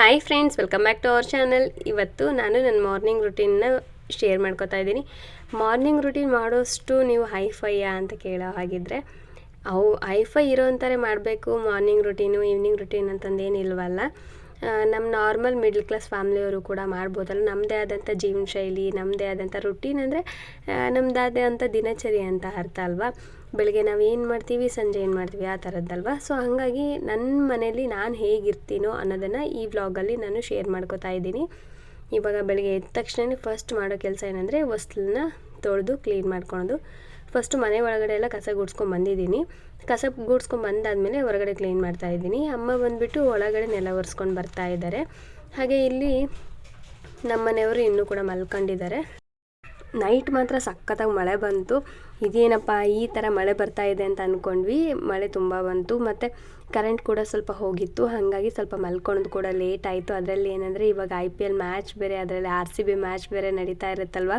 Hi friends welcome back to our channel ಇವತ್ತು ನಾನು ನನ್ನ ಮಾರ್ನಿಂಗ್ ರುಟೀನ್ನ ಶೇರ್ ಮಾಡ್ಕೋತಾ ಇದ್ದೀನಿ. ಮಾರ್ನಿಂಗ್ ರುಟೀನ್ ಮಾಡೋಷ್ಟು ನೀವು ಹೈ ಹೈಫೈಯಾ ಅಂತ ಕೇಳೋ ಹಾಗಿದ್ರೆ, ಅವು ಹೈಫೈ ಅಂತಾರೆ ಮಾಡಬೇಕು ಮಾರ್ನಿಂಗ್ ರುಟೀನು ಈವ್ನಿಂಗ್ ರುಟೀನ್ ಅಂತಂದೇನಿಲ್ವಲ್ಲ ನಮ್ಮ ನಾರ್ಮಲ್ ಮಿಡ್ಲ್ ಕ್ಲಾಸ್ ಫ್ಯಾಮ್ಲಿಯವರು ಕೂಡ ಮಾಡ್ಬೋದಲ್ಲ. ನಮ್ಮದೇ ಆದಂಥ ಜೀವನ ಶೈಲಿ ನಮ್ಮದೇ ಆದಂಥ ರುಟೀನ್ ಅಂದರೆ ನಮ್ಮದಾದಂಥ ದಿನಚರಿ ಅಂತ ಅರ್ಥ ಅಲ್ವಾ? ಬೆಳಗ್ಗೆ ನಾವು ಏನು ಮಾಡ್ತೀವಿ? ಸಂಜೆ ಏನು ಮಾಡ್ತೀವಿ? ಆ ಥರದ್ದಲ್ವ? ಸೊ ಹಾಗಾಗಿ ನನ್ನ ಮನೇಲಿ ನಾನು ಹೇಗಿರ್ತೀನೋ ಅನ್ನೋದನ್ನು ಈ ವ್ಲಾಗಲ್ಲಿ ನಾನು ಶೇರ್ ಮಾಡ್ಕೋತಾ ಇದ್ದೀನಿ. ಇವಾಗ ಬೆಳಗ್ಗೆ ಎದ್ದ ತಕ್ಷಣ ಫಸ್ಟ್ ಮಾಡೋ ಕೆಲಸ ಏನಂದರೆ ಹೊಸ್ಲನ್ನ ತೊಳೆದು ಕ್ಲೀನ್ ಮಾಡ್ಕೊಳೋದು. ಫಸ್ಟು ಮನೆ ಒಳಗಡೆ ಎಲ್ಲ ಕಸ ಗುಡ್ಸ್ಕೊಂಡು ಬಂದಿದ್ದೀನಿ. ಕಸ ಗುಡ್ಸ್ಕೊಂಡು ಬಂದಾದಮೇಲೆ ಹೊರಗಡೆ ಕ್ಲೀನ್ ಮಾಡ್ತಾ ಇದ್ದೀನಿ. ಅಮ್ಮ ಬಂದುಬಿಟ್ಟು ಒಳಗಡೆ ನೆಲ ಒರೆಸ್ಕೊಂಡು ಬರ್ತಾ ಇದ್ದಾರೆ. ಹಾಗೆ ಇಲ್ಲಿ ನಮ್ಮ ಮನೆಯವರು ಇನ್ನೂ ಕೂಡ ಮಲ್ಕೊಂಡಿದ್ದಾರೆ. ನೈಟ್ ಮಾತ್ರ ಸಖತ್ತಾಗಿ ಮಳೆ ಬಂತು. ಇದೇನಪ್ಪ, ಈ ಥರ ಮಳೆ ಬರ್ತಾ ಇದೆ ಅಂತ ಅಂದ್ಕೊಂಡ್ವಿ ಮಳೆ ತುಂಬ ಬಂತು. ಮತ್ತು ಕರೆಂಟ್ ಕೂಡ ಸ್ವಲ್ಪ ಹೋಗಿತ್ತು. ಹಾಗಾಗಿ ಸ್ವಲ್ಪ ಮಲ್ಕೊಳ್ಳೋದು ಕೂಡ ಲೇಟ್ ಆಯಿತು. ಅದರಲ್ಲಿ ಏನಂದರೆ ಇವಾಗ ಐ ಪಿ ಎಲ್ ಮ್ಯಾಚ್ ಬೇರೆ, ಅದರಲ್ಲಿ ಆರ್ ಸಿ ಬಿ ಮ್ಯಾಚ್ ಬೇರೆ ನಡೀತಾ ಇರುತ್ತಲ್ವ?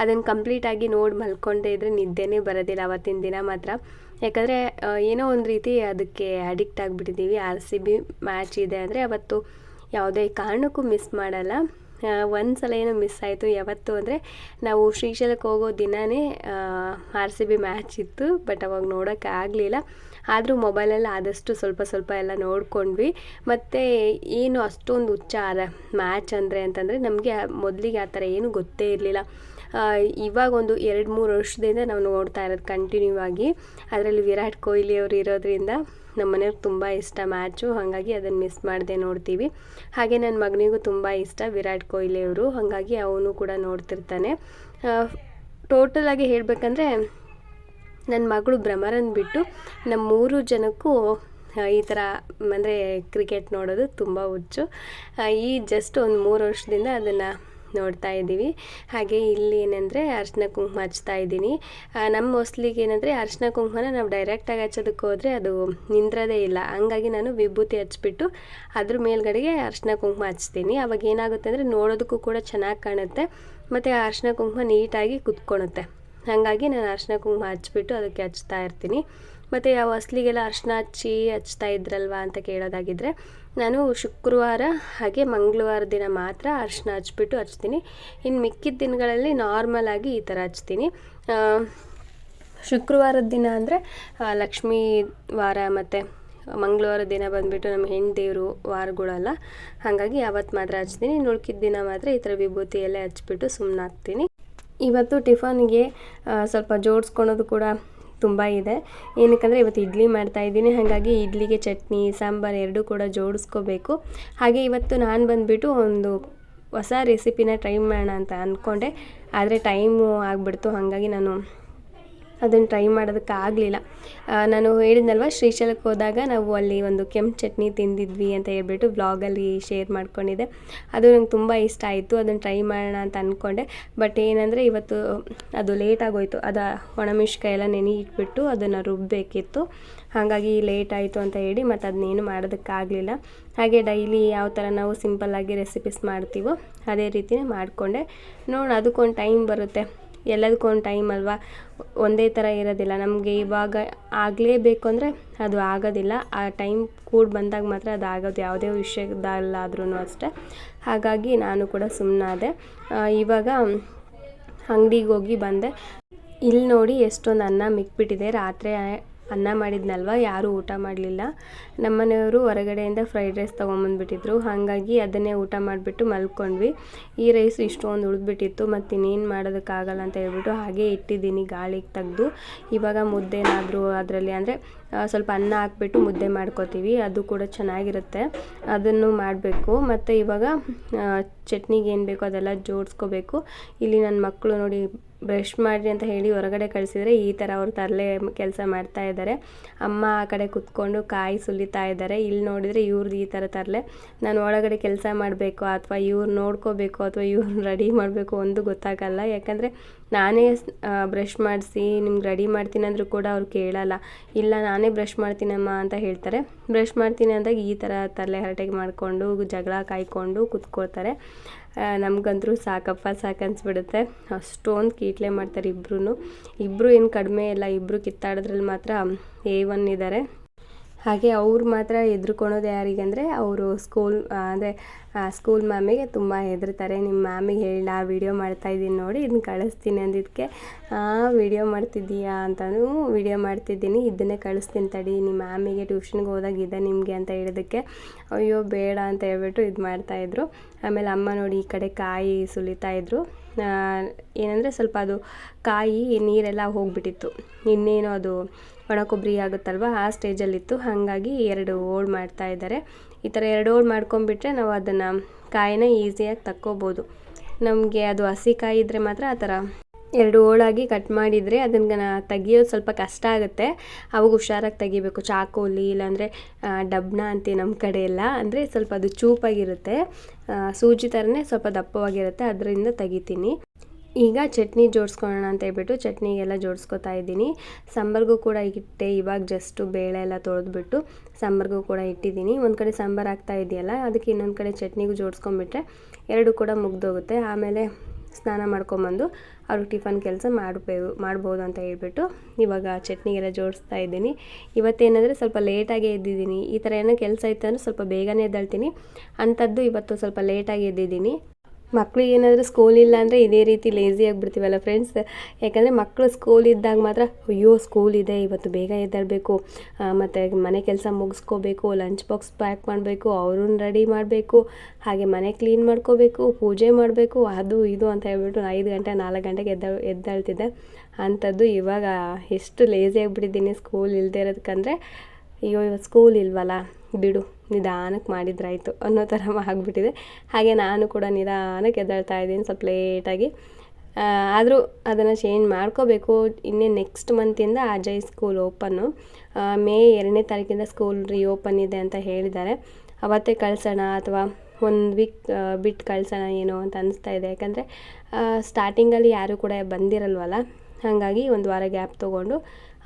ಅದನ್ನು ಕಂಪ್ಲೀಟಾಗಿ ನೋಡಿ ಮಲ್ಕೊಂಡೇ ಇದ್ದರೆ ನಿದ್ದೆನೇ ಬರೋದಿಲ್ಲ ಅವತ್ತಿನ ದಿನ ಮಾತ್ರ. ಯಾಕಂದರೆ ಏನೋ ಒಂದು ರೀತಿ ಅದಕ್ಕೆ ಅಡಿಕ್ಟ್ ಆಗಿಬಿಟ್ಟಿದ್ದೀವಿ ಆರ್ ಸಿ ಬಿ ಮ್ಯಾಚ್ ಇದೆ ಅಂದರೆ ಅವತ್ತು ಯಾವುದೇ ಕಾರಣಕ್ಕೂ ಮಿಸ್ ಮಾಡಲ್ಲ. ಒಂದು ಸಲ ಏನೋ ಮಿಸ್ ಆಯಿತು. ಯಾವತ್ತು ಅಂದರೆ ನಾವು ಶ್ರೀಶೈಲಕ್ಕೆ ಹೋಗೋ ದಿನವೇ ಆರ್ ಸಿ ಬಿ ಮ್ಯಾಚ್ ಇತ್ತು ಬಟ್ ಅವಾಗ ನೋಡೋಕ್ಕೆ ಆಗಲಿಲ್ಲ. ಆದರೂ ಮೊಬೈಲಲ್ಲಿ ಆದಷ್ಟು ಸ್ವಲ್ಪ ಸ್ವಲ್ಪ ಎಲ್ಲ ನೋಡ್ಕೊಂಡ್ವಿ. ಮತ್ತು ಏನು ಅಷ್ಟೊಂದು ಉಚ್ಚಾರ ಮ್ಯಾಚ್ ಅಂದರೆ ಅಂತಂದರೆ ನಮಗೆ ಮೊದಲಿಗೆ ಆ ಥರ ಏನೂ ಗೊತ್ತೇ ಇರಲಿಲ್ಲ. ಇವಾಗ ಒಂದು ಎರಡು ಮೂರು ವರ್ಷದಿಂದ ನಾವು ನೋಡ್ತಾ ಇರೋದು ಕಂಟಿನ್ಯೂ ಆಗಿ. ಅದರಲ್ಲಿ ವಿರಾಟ್ ಕೊಹ್ಲಿ ಅವರು ಇರೋದ್ರಿಂದ ನಮ್ಮ ಮನೆಯವ್ರಿಗೆ ತುಂಬ ಇಷ್ಟ ಮ್ಯಾಚು ಹಾಗಾಗಿ ಅದನ್ನು ಮಿಸ್ ಮಾಡದೆ ನೋಡ್ತೀವಿ. ಹಾಗೆ ನನ್ನ ಮಗನಿಗೂ ತುಂಬ ಇಷ್ಟ ವಿರಾಟ್ ಕೊಹ್ಲಿ ಅವರು. ಹಾಗಾಗಿ ಅವನು ಕೂಡ ನೋಡ್ತಿರ್ತಾನೆ. ಟೋಟಲಾಗಿ ಹೇಳಬೇಕಂದ್ರೆ ನನ್ನ ಮಗಳು ಭ್ರಮರನ್ ಬಿಟ್ಟು ನಮ್ಮ ಮೂರು ಜನಕ್ಕೂ ಈ ಥರ ಅಂದರೆ ಕ್ರಿಕೆಟ್ ನೋಡೋದು ತುಂಬ ಹುಚ್ಚು. ಈ ಜಸ್ಟ್ ಒಂದು ಮೂರು ವರ್ಷದಿಂದ ಅದನ್ನು ನೋಡ್ತಾ ಇದ್ದೀವಿ. ಹಾಗೆ ಇಲ್ಲಿ ಏನಂದರೆ ಅರ್ಶಿನ ಕುಂಕುಮ ಹಚ್ತಾ ಇದ್ದೀನಿ. ನಮ್ಮ ಮೊಸ್ಲಿಗೆ ಏನಂದರೆ ಅರ್ಶಿನ ಕುಂಕುಮನ ನಾವು ಡೈರೆಕ್ಟಾಗಿ ಹಚ್ಚೋದಕ್ಕೆ ಹೋದರೆ ಅದು ನಿಂದ್ರದೇ ಇಲ್ಲ. ಹಂಗಾಗಿ ನಾನು ವಿಭೂತಿ ಹಚ್ಬಿಟ್ಟು ಅದ್ರ ಮೇಲ್ಗಡೆಗೆ ಅರ್ಶಿನ ಕುಂಕುಮ ಹಚ್ತೀನಿ. ಅವಾಗ ಏನಾಗುತ್ತೆ ಅಂದರೆ ನೋಡೋದಕ್ಕೂ ಕೂಡ ಚೆನ್ನಾಗಿ ಕಾಣುತ್ತೆ. ಮತ್ತು ಅರ್ಶಿನ ಕುಂಕುಮ ನೀಟಾಗಿ ಕುತ್ಕೊಳುತ್ತೆ. ಹಾಗಾಗಿ ನಾನು ಅರ್ಶಿನ ಕುಂಕುಮ ಹಚ್ಬಿಟ್ಟು ಅದಕ್ಕೆ ಹಚ್ತಾ ಇರ್ತೀನಿ. ಮತ್ತು ಯಾವ ಅಸ್ಲಿಗೆಲ್ಲ ಅರ್ಶಿನ ಹಚ್ಚಿ ಹಚ್ತಾ ಇದ್ರಲ್ವಾ ಅಂತ ಕೇಳೋದಾಗಿದ್ದರೆ ನಾನು ಶುಕ್ರವಾರ ಹಾಗೆ ಮಂಗಳವಾರ ದಿನ ಮಾತ್ರ ಅರ್ಶಿನ ಹಚ್ಬಿಟ್ಟು ಹಚ್ತೀನಿ. ಇನ್ನು ಮಿಕ್ಕಿದ ದಿನಗಳಲ್ಲಿ ನಾರ್ಮಲಾಗಿ ಈ ಥರ ಹಚ್ತೀನಿ. ಶುಕ್ರವಾರದ ದಿನ ಅಂದರೆ ಲಕ್ಷ್ಮೀ ವಾರ ಮತ್ತು ಮಂಗಳವಾರ ದಿನ ಬಂದುಬಿಟ್ಟು ನಮ್ಮ ಹೆಣ್ಣು ದೇವರು ವಾರಗಳಲ್ಲ, ಹಾಗಾಗಿ ಯಾವತ್ತು ಮಾತ್ರ ಹಚ್ತೀನಿ. ನುಳ್ಕಿದ ದಿನ ಮಾತ್ರ ಈ ಥರ ವಿಭೂತಿ ಎಲ್ಲ ಹಚ್ಬಿಟ್ಟು ಸುಮ್ಮನಾಗ್ತೀನಿ ಇವತ್ತು ಟಿಫನ್ಗೆ ಸ್ವಲ್ಪ ಜೋಡಿಸ್ಕೊಳೋದು ಕೂಡ ತುಂಬ ಇದೆ. ಏನಕ್ಕಂದರೆ ಇವತ್ತು ಇಡ್ಲಿ ಮಾಡ್ತಾ ಇದ್ದೀನಿ. ಹಾಗಾಗಿ ಇಡ್ಲಿಗೆ ಚಟ್ನಿ, ಸಾಂಬಾರು ಎರಡೂ ಕೂಡ ಜೋಡಿಸ್ಕೋಬೇಕು. ಹಾಗೆ ಇವತ್ತು ನಾನು ಬಂದುಬಿಟ್ಟು ಒಂದು ಹೊಸ ರೆಸಿಪಿನ ಟ್ರೈ ಮಾಡೋಣ ಅಂತ ಅಂದ್ಕೊಂಡೆ ಆದರೆ ಟೈಮು ಆಗಿಬಿಡ್ತು. ಹಾಗಾಗಿ ನಾನು ಅದನ್ನು ಟ್ರೈ ಮಾಡೋದಕ್ಕೆ ಆಗಲಿಲ್ಲ. ನಾನು ಹೇಳಿದ್ನಲ್ವ, ಶ್ರೀಶೈಲಕ್ಕೆ ಹೋದಾಗ ನಾವು ಅಲ್ಲಿ ಒಂದು ಕೆಂಪು ಚಟ್ನಿ ತಿಂದಿದ್ವಿ ಅಂತ ಹೇಳ್ಬಿಟ್ಟು ಬ್ಲಾಗಲ್ಲಿ ಶೇರ್ ಮಾಡ್ಕೊಂಡಿದ್ದೆ. ಅದು ನಂಗೆ ತುಂಬ ಇಷ್ಟ ಆಯಿತು, ಅದನ್ನು ಟ್ರೈ ಮಾಡೋಣ ಅಂತ ಅಂದ್ಕೊಂಡೆ ಬಟ್ ಏನಂದರೆ ಇವತ್ತು, ಅದು ಲೇಟ್ ಆಗೋಯ್ತು. ಅದು ಒಣಮಿಷ್ಕಾಯಿ ಎಲ್ಲ ನೆನೆ ಇಟ್ಬಿಟ್ಟು ಅದನ್ನು ರುಬ್ಬಬೇಕಿತ್ತು ಹಾಗಾಗಿ ಲೇಟ್ ಆಯಿತು ಅಂತ ಹೇಳಿ ಮತ್ತು ಅದನ್ನೇನು ಮಾಡೋದಕ್ಕಾಗಲಿಲ್ಲ ಹಾಗೆ ಡೈಲಿ ಯಾವ ಥರ ನಾವು ಸಿಂಪಲ್ಲಾಗಿ ರೆಸಿಪೀಸ್ ಮಾಡ್ತೀವೋ, ಅದೇ ರೀತಿಯೇ ಮಾಡಿಕೊಂಡೆ. ನೋಡಿ ಅದಕ್ಕೊಂದು ಟೈಮ್ ಬರುತ್ತೆ. ಎಲ್ಲದಕ್ಕೂ ಒಂದು ಟೈಮ್ ಅಲ್ವಾ? ಒಂದೇ ಥರ ಇರೋದಿಲ್ಲ. ನಮಗೆ ಇವಾಗ ಆಗಲೇಬೇಕು ಅಂದರೆ ಅದು ಆಗೋದಿಲ್ಲ. ಆ ಟೈಮ್ ಕೂಡ ಬಂದಾಗ ಮಾತ್ರ ಅದು ಆಗೋದು. ಯಾವುದೇ ವಿಷಯದಲ್ಲಾದ್ರೂ ಅಷ್ಟೇ. ಹಾಗಾಗಿ ನಾನು ಕೂಡ ಸುಮ್ಮನಾದೆ ಇವಾಗ ಅಂಗಡಿಗೆ ಹೋಗಿ ಬಂದೆ. ಇಲ್ಲಿ ನೋಡಿ ಎಷ್ಟೊಂದು ಅನ್ನ ಮಿಕ್ಬಿಟ್ಟಿದೆ. ರಾತ್ರಿ ಅನ್ನ ಮಾಡಿದ್ನಲ್ವ? ಯಾರೂ ಊಟ ಮಾಡಲಿಲ್ಲ. ನಮ್ಮನೆಯವರು ಹೊರಗಡೆಯಿಂದ ಫ್ರೈಡ್ ರೈಸ್ ತೊಗೊಂಬಂದ್ಬಿಟ್ಟಿದ್ರು. ಹಾಗಾಗಿ ಅದನ್ನೇ ಊಟ ಮಾಡಿಬಿಟ್ಟು ಮಲ್ಕೊಂಡ್ವಿ. ಈ ರೈಸ್ ಇಷ್ಟೊಂದು ಉಳಿದ್ಬಿಟ್ಟಿತ್ತು, ಮತ್ತು ಇನ್ನೇನು ಮಾಡೋದಕ್ಕಾಗಲ್ಲ ಅಂತ ಹೇಳ್ಬಿಟ್ಟು ಹಾಗೆ ಇಟ್ಟಿದ್ದೀನಿ ಗಾಳಿಗೆ ತೆಗ್ದು. ಇವಾಗ ಮುದ್ದೆನಾದರೂ ಅದರಲ್ಲಿ ಅಂದರೆ ಸ್ವಲ್ಪ ಅನ್ನ ಹಾಕ್ಬಿಟ್ಟು ಮುದ್ದೆ ಮಾಡ್ಕೋತೀವಿ. ಅದು ಕೂಡ ಚೆನ್ನಾಗಿರುತ್ತೆ. ಅದನ್ನು ಮಾಡಬೇಕು. ಮತ್ತು ಇವಾಗ ಚಟ್ನಿಗೆ ಏನು ಬೇಕೋ ಅದೆಲ್ಲ ಜೋಡಿಸ್ಕೋಬೇಕು. ಇಲ್ಲಿ ನನ್ನ ಮಕ್ಕಳು ನೋಡಿ ಬ್ರಷ್ ಮಾಡಿರಿ ಅಂತ ಹೇಳಿ ಹೊರಗಡೆ ಕಳಿಸಿದರೆ ಈ ಥರ ಅವ್ರು ತರಲೆ ಕೆಲಸ ಮಾಡ್ತಾ ಇದ್ದಾರೆ ಅಮ್ಮ ಆ ಕಡೆ ಕುತ್ಕೊಂಡು ಕಾಯಿ ಸುಲಿತಾ ಇದ್ದಾರೆ ಇಲ್ಲಿ ನೋಡಿದರೆ ಇವ್ರದ್ದು ಈ ಥರ ತರಲೆ. ನಾನು ಒಳಗಡೆ ಕೆಲಸ ಮಾಡಬೇಕು ಅಥವಾ ಇವ್ರು ನೋಡ್ಕೋಬೇಕು ಅಥವಾ ಇವ್ರನ್ನ ರೆಡಿ ಮಾಡಬೇಕು ಒಂದು ಗೊತ್ತಾಗಲ್ಲ. ಯಾಕಂದರೆ ನಾನೇ ಬ್ರಷ್ ಮಾಡಿಸಿ, ನಿಮ್ಗೆ ರೆಡಿ ಮಾಡ್ತೀನಿ ಅಂದರೂ ಕೂಡ ಅವ್ರು ಕೇಳಲ್ಲ. ಇಲ್ಲ, ನಾನೇ ಬ್ರಷ್ ಮಾಡ್ತೀನಮ್ಮ ಅಂತ ಹೇಳ್ತಾರೆ. ಬ್ರಷ್ ಮಾಡ್ತೀನಿ ಅಂದಾಗ ಈ ಥರ ತಲೆ ಹರಟೆಗೆ ಮಾಡಿಕೊಂಡು, ಜಗಳ ಕಾಯ್ಕೊಂಡು ಕುತ್ಕೊಳ್ತಾರೆ. ನಮಗಂತರೂ ಸಾಕಪ್ಪ ಸಾಕು ಅನ್ಸಿಬಿಡುತ್ತೆ ಅಷ್ಟೊಂದು ಕೀಟ್ಲೆ ಮಾಡ್ತಾರೆ ಇಬ್ಬರೂ ಇಬ್ಬರು ಏನು ಕಡಿಮೆ ಇಲ್ಲ ಇಬ್ಬರು ಕಿತ್ತಾಡೋದ್ರಲ್ಲಿ ಮಾತ್ರ ಎ ಒನ್ ಇದ್ದಾರೆ ಹಾಗೆ ಅವ್ರು ಮಾತ್ರ ಹೆದ್ರುಕೊಳೋದು ಯಾರಿಗೆ ಅಂದರೆ ಅವರು ಸ್ಕೂಲ್ ಅಂದರೆ ಸ್ಕೂಲ್ ಮ್ಯಾಮಿಗೆ ತುಂಬ ಹೆದರ್ತಾರೆ ನಿಮ್ಮ ಮ್ಯಾಮಿಗೆ ಹೇಳ ವಿಡಿಯೋ ಮಾಡ್ತಾಯಿದ್ದೀನಿ ನೋಡಿ ಇದನ್ನ ಕಳಿಸ್ತೀನಿ ಅಂದಿದ್ದಕ್ಕೆ ವಿಡಿಯೋ ಮಾಡ್ತಿದ್ದೀಯಾ ಅಂತಲೂ ವಿಡಿಯೋ ಮಾಡ್ತಿದ್ದೀನಿ ಇದನ್ನೇ ಕಳಿಸ್ತೀನಿ ತಡಿ ನಿಮ್ಮ ಮ್ಯಾಮಿಗೆ ಟ್ಯೂಷನ್ಗೆ ಹೋದಾಗ ಇದೆ ನಿಮಗೆ ಅಂತ ಹೇಳಿದ್ದಕ್ಕೆ, ಅಯ್ಯೋ, ಬೇಡ ಅಂತ ಹೇಳ್ಬಿಟ್ಟು ಇದು ಮಾಡ್ತಾಯಿದ್ರು ಆಮೇಲೆ ಅಮ್ಮ ನೋಡಿ ಈ ಕಡೆ ಕಾಯಿ ಸುಲಿತಾ ಇದ್ರು. ಏನಂದರೆ ಸ್ವಲ್ಪ ಅದು ಕಾಯಿ, ನೀರೆಲ್ಲ ಹೋಗಿಬಿಟ್ಟಿತ್ತು. ಇನ್ನೇನು ಅದು ಒಣ ಕೊಬ್ಬರಿ ಆಗುತ್ತಲ್ವ, ಆ ಸ್ಟೇಜಲ್ಲಿತ್ತು. ಹಾಗಾಗಿ ಎರಡು ಓಡ್ ಮಾಡ್ತಾ ಇದ್ದಾರೆ. ಈ ಥರ ಎರಡು ಓಡ್ ಮಾಡ್ಕೊಂಬಿಟ್ರೆ ನಾವು ಅದನ್ನು ಕಾಯಿನ ಈಸಿಯಾಗಿ ತಕ್ಕೋಬೋದು. ನಮಗೆ ಅದು ಹಸಿ ಕಾಯಿ ಇದ್ದರೆ ಮಾತ್ರ ಆ ಥರ ಎರಡು ಓಳಾಗಿ ಕಟ್ ಮಾಡಿದರೆ ಅದನ್ನು ತೆಗಿಯೋದು ಸ್ವಲ್ಪ ಕಷ್ಟ ಆಗುತ್ತೆ. ಅವಾಗ ಹುಷಾರಾಗಿ ತೆಗಿಬೇಕು. ಚಾಕೋಲಿ ಇಲ್ಲಾಂದರೆ ಡಬ್ನ ಅಂತೀವಿ ನಮ್ಮ ಕಡೆ ಎಲ್ಲ. ಅಂದರೆ ಸ್ವಲ್ಪ ಅದು ಚೂಪಾಗಿರುತ್ತೆ. ಸೂಜಿ ಥರನೇ ಸ್ವಲ್ಪ ದಪ್ಪವಾಗಿರುತ್ತೆ. ಅದರಿಂದ ತೆಗಿತೀನಿ. ಈಗ ಚಟ್ನಿ ಜೋಡಿಸ್ಕೊಳ್ಳೋಣ ಅಂತ ಹೇಳ್ಬಿಟ್ಟು ಚಟ್ನಿಗೆಲ್ಲ ಜೋಡಿಸ್ಕೊತಾ ಇದ್ದೀನಿ. ಸಾಂಬಾರ್ಗೂ ಕೂಡ ಇಟ್ಟೆ ಇವಾಗ ಜಸ್ಟು ಬೇಳೆ ಎಲ್ಲ ತೊಳೆದ್ಬಿಟ್ಟು ಸಾಂಬಾರ್ಗೂ ಕೂಡ ಇಟ್ಟಿದ್ದೀನಿ. ಒಂದು ಕಡೆ ಸಾಂಬಾರು ಆಗ್ತಾ ಇದೆಯಲ್ಲ, ಅದಕ್ಕೆ ಇನ್ನೊಂದು ಕಡೆ ಚಟ್ನಿಗೂ ಜೋಡಿಸ್ಕೊಂಬಿಟ್ರೆ ಎರಡು ಕೂಡ ಮುಗ್ದೋಗುತ್ತೆ. ಆಮೇಲೆ ಸ್ನಾನ ಮಾಡ್ಕೊಂಬಂದು ಅವ್ರಿಗೆ ಟಿಫನ್ ಕೆಲಸ ಮಾಡಬೇಕು, ಮಾಡ್ಬೋದು ಅಂತ ಹೇಳ್ಬಿಟ್ಟು ಇವಾಗ ಚಟ್ನಿಗೆಲ್ಲ ಜೋಡಿಸ್ತಾ ಇದ್ದೀನಿ. ಇವತ್ತೇನಂದರೆ ಸ್ವಲ್ಪ ಲೇಟಾಗಿ ಎದ್ದಿದ್ದೀನಿ. ಈ ಥರ ಏನೋ ಕೆಲಸ ಇತ್ತು ಅಂದರೆ ಸ್ವಲ್ಪ ಬೇಗನೆ ಎದ್ದೇಳ್ತೀನಿ. ಅಂಥದ್ದು ಇವತ್ತು ಸ್ವಲ್ಪ ಲೇಟಾಗಿ ಎದ್ದಿದ್ದೀನಿ. ಮಕ್ಕಳು ಏನಾದರೂ ಸ್ಕೂಲ್ ಇಲ್ಲ ಅಂದರೆ ಇದೇ ರೀತಿ ಲೇಸಿ ಆಗಿಬಿಡ್ತೀವಲ್ಲ ಫ್ರೆಂಡ್ಸ್ ಯಾಕಂದರೆ ಮಕ್ಕಳು ಸ್ಕೂಲ್ ಇದ್ದಾಗ ಮಾತ್ರ, ಅಯ್ಯೋ ಸ್ಕೂಲ್ ಇದೆ, ಇವತ್ತು ಬೇಗ ಎದ್ದೇಳಬೇಕು. ಮತ್ತು ಮನೆ ಕೆಲಸ ಮುಗಿಸ್ಕೋಬೇಕು ಲಂಚ್ ಬಾಕ್ಸ್ ಪ್ಯಾಕ್ ಮಾಡಬೇಕು, ಅವ್ರನ್ನ ರೆಡಿ ಮಾಡಬೇಕು, ಹಾಗೆ ಮನೆ ಕ್ಲೀನ್ ಮಾಡ್ಕೋಬೇಕು, ಪೂಜೆ ಮಾಡಬೇಕು, ಅದು ಇದು ಅಂತ ಹೇಳ್ಬಿಟ್ಟು ಐದು ಗಂಟೆ, ನಾಲ್ಕು ಗಂಟೆಗೆ ಎದ್ದ, ಎದ್ದಾಳ್ತಿದ್ದೆ. ಅಂಥದ್ದು ಇವಾಗ ಎಷ್ಟು ಲೇಸಿ ಆಗಿಬಿಟ್ಟಿದ್ದೀನಿ ಸ್ಕೂಲ್ ಇಲ್ಲದೆ ಇರೋದಕ್ಕಂದರೆ ಅಯ್ಯೋ ಇವತ್ತು ಸ್ಕೂಲ್ ಇಲ್ವಲ್ಲ? ಬಿಡು ನಿಧಾನಕ್ಕೆ ಮಾಡಿದ್ರಾಯಿತು ಅನ್ನೋ ಥರ ಆಗಿಬಿಟ್ಟಿದೆ. ಹಾಗೆ ನಾನು ಕೂಡ ನಿಧಾನಕ್ಕೆ ಎದ್ದಾಳ್ತಾ ಇದ್ದೀನಿ ಸ್ವಲ್ಪ ಲೇಟಾಗಿ ಆದರೂ ಅದನ್ನು ಚೇಂಜ್ ಮಾಡ್ಕೋಬೇಕು. ಇನ್ನೇ ನೆಕ್ಸ್ಟ್ ಮಂತಿಂದ ಅಜಯ್ ಸ್ಕೂಲ್ ಓಪನ್ನು ಮೇ ಎರಡನೇ ತಾರೀಕಿಂದ ಸ್ಕೂಲ್ ಓಪನ್ ಇದೆ ಅಂತ ಹೇಳಿದ್ದಾರೆ. ಅವತ್ತೇ ಕಳಿಸೋಣ ಅಥವಾ ಒಂದು ವೀಕ್ ಬಿಟ್ಟು ಕಳಿಸೋಣ ಏನೋ ಅಂತ ಅನಿಸ್ತಾ ಇದೆ. ಯಾಕಂದರೆ ಸ್ಟಾರ್ಟಿಂಗಲ್ಲಿ ಯಾರೂ ಕೂಡ ಬಂದಿರಲ್ವಲ್ಲ? ಹಾಗಾಗಿ ಒಂದು ವಾರ ಗ್ಯಾಪ್ ತೊಗೊಂಡು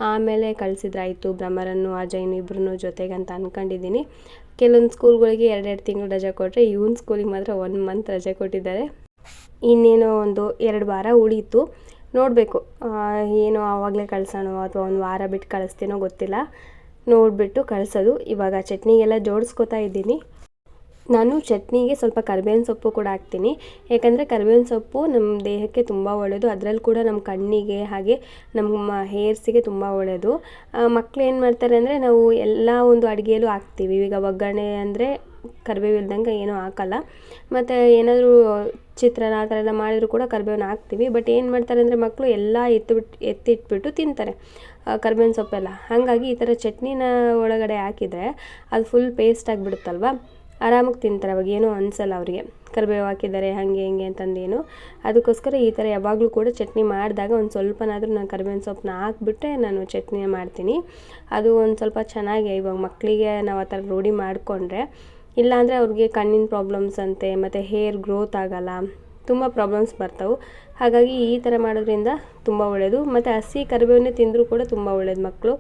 ಆಮೇಲೆ ಕಳಿಸಿದ್ರಾಯ್ತು ಭ್ರಮರನ್ನು ಅಜಯ್ನು ಇಬ್ಬರೂ ಜೊತೆಗೆ ಅಂತ ಅಂದ್ಕೊಂಡಿದ್ದೀನಿ ಕೆಲವೊಂದು ಸ್ಕೂಲ್ಗಳಿಗೆ ಎರಡೆರಡು ತಿಂಗಳು ರಜೆ ಕೊಟ್ಟರೆ ಇವನ್ ಸ್ಕೂಲಿಗೆ ಮಾತ್ರ ಒನ್ ಮಂತ್ ರಜೆ ಕೊಟ್ಟಿದ್ದಾರೆ. ಇನ್ನೇನೋ ಒಂದು ಎರಡು ವಾರ ಉಳೀತು. ನೋಡಬೇಕು ಏನು ಆವಾಗಲೇ ಕಳ್ಸೋಣ ಅಥವಾ ಒಂದು ವಾರ ಬಿಟ್ಟು ಕಳಿಸ್ತೀನೋ ಗೊತ್ತಿಲ್ಲ. ನೋಡಿಬಿಟ್ಟು ಕಳಿಸೋದು. ಇವಾಗ ಚಟ್ನಿಗೆಲ್ಲ ಜೋಡಿಸ್ಕೊತಾ ಇದ್ದೀನಿ. ನಾನು ಚಟ್ನಿಗೆ ಸ್ವಲ್ಪ ಕರ್ಬೇವಿನ ಸೊಪ್ಪು ಕೂಡ ಹಾಕ್ತೀನಿ. ಯಾಕಂದರೆ ಕರಿಬೇವಿನ ಸೊಪ್ಪು ನಮ್ಮ ದೇಹಕ್ಕೆ ತುಂಬ ಒಳ್ಳೆಯದು ಅದರಲ್ಲಿ ಕೂಡ ನಮ್ಮ ಕಣ್ಣಿಗೆ ಹಾಗೆ ನಮ್ಮ ಹೇರ್ಸಿಗೆ ತುಂಬ ಒಳ್ಳೆಯದು ಮಕ್ಕಳು ಏನು ಮಾಡ್ತಾರೆ ಅಂದರೆ ನಾವು ಎಲ್ಲ ಒಂದು ಅಡುಗೆಯಲ್ಲೂ ಹಾಕ್ತೀವಿ. ಈಗ ಒಗ್ಗರಣೆ ಅಂದರೆ ಕರಿಬೇವು ಇಲ್ದಂಗೆ ಏನೂ ಹಾಕಲ್ಲ. ಮತ್ತು ಏನಾದರೂ ಚಿತ್ರಾನ್ನ ಆ ಥರ ಎಲ್ಲ ಮಾಡಿದರೂ ಕೂಡ ಕರಿಬೇವನ್ನ ಹಾಕ್ತೀವಿ. ಬಟ್ ಏನು ಮಾಡ್ತಾರೆ ಅಂದರೆ ಮಕ್ಕಳು ಎಲ್ಲ ಎತ್ತಿಬಿಟ್ಟು ಎತ್ತಿಟ್ಬಿಟ್ಟು ತಿಂತಾರೆ. ಕರ್ಬೇವಿನ ಸೊಪ್ಪೆಲ್ಲ. ಹಾಗಾಗಿ ಈ ಥರ ಚಟ್ನಿನ ಒಳಗಡೆ ಹಾಕಿದರೆ ಅದು ಫುಲ್ ಪೇಸ್ಟ್ ಆಗಿಬಿಡುತ್ತಲ್ವ? ಆರಾಮಾಗಿ ತಿಂತಾರೆ, ಅವಾಗ ಏನೂ ಅನಿಸಲ್ಲ ಅವರಿಗೆ. ಕರಿಬೇವು ಹಾಕಿದ್ದಾರೆ, ಹಾಗೆ ಹಿಂಗೆ ಅಂತಂದೇನು. ಅದಕ್ಕೋಸ್ಕರ ಈ ಥರ ಯಾವಾಗಲೂ ಕೂಡ ಚಟ್ನಿ ಮಾಡಿದಾಗ ಒಂದು ಸ್ವಲ್ಪನಾದರೂ ನಾನು ಕರಿಬೇವಿನ ಸೊಪ್ಪನ್ನ ಹಾಕ್ಬಿಟ್ಟೆ ನಾನು ಚಟ್ನಿ ಮಾಡ್ತೀನಿ. ಅದು ಒಂದು ಸ್ವಲ್ಪ ಚೆನ್ನಾಗಿ ಇವಾಗ ಮಕ್ಕಳಿಗೆ ನಾವು ಆ ಥರ ರೂಢಿ ಮಾಡಿಕೊಂಡ್ರೆ, ಇಲ್ಲಾಂದರೆ ಅವ್ರಿಗೆ ಕಣ್ಣಿನ ಪ್ರಾಬ್ಲಮ್ಸ್ ಅಂತೆ, ಮತ್ತು ಹೇರ್ ಗ್ರೋತ್ ಆಗೋಲ್ಲ ತುಂಬ ಪ್ರಾಬ್ಲಮ್ಸ್ ಬರ್ತವೆ. ಹಾಗಾಗಿ ಈ ಥರ ಮಾಡೋದ್ರಿಂದ ತುಂಬ ಒಳ್ಳೆಯದು ಮತ್ತು ಹಸಿ ಕರಿಬೇವನ್ನೇ ತಿಂದರೂ ಕೂಡ ತುಂಬ ಒಳ್ಳೇದು ಮಕ್ಕಳು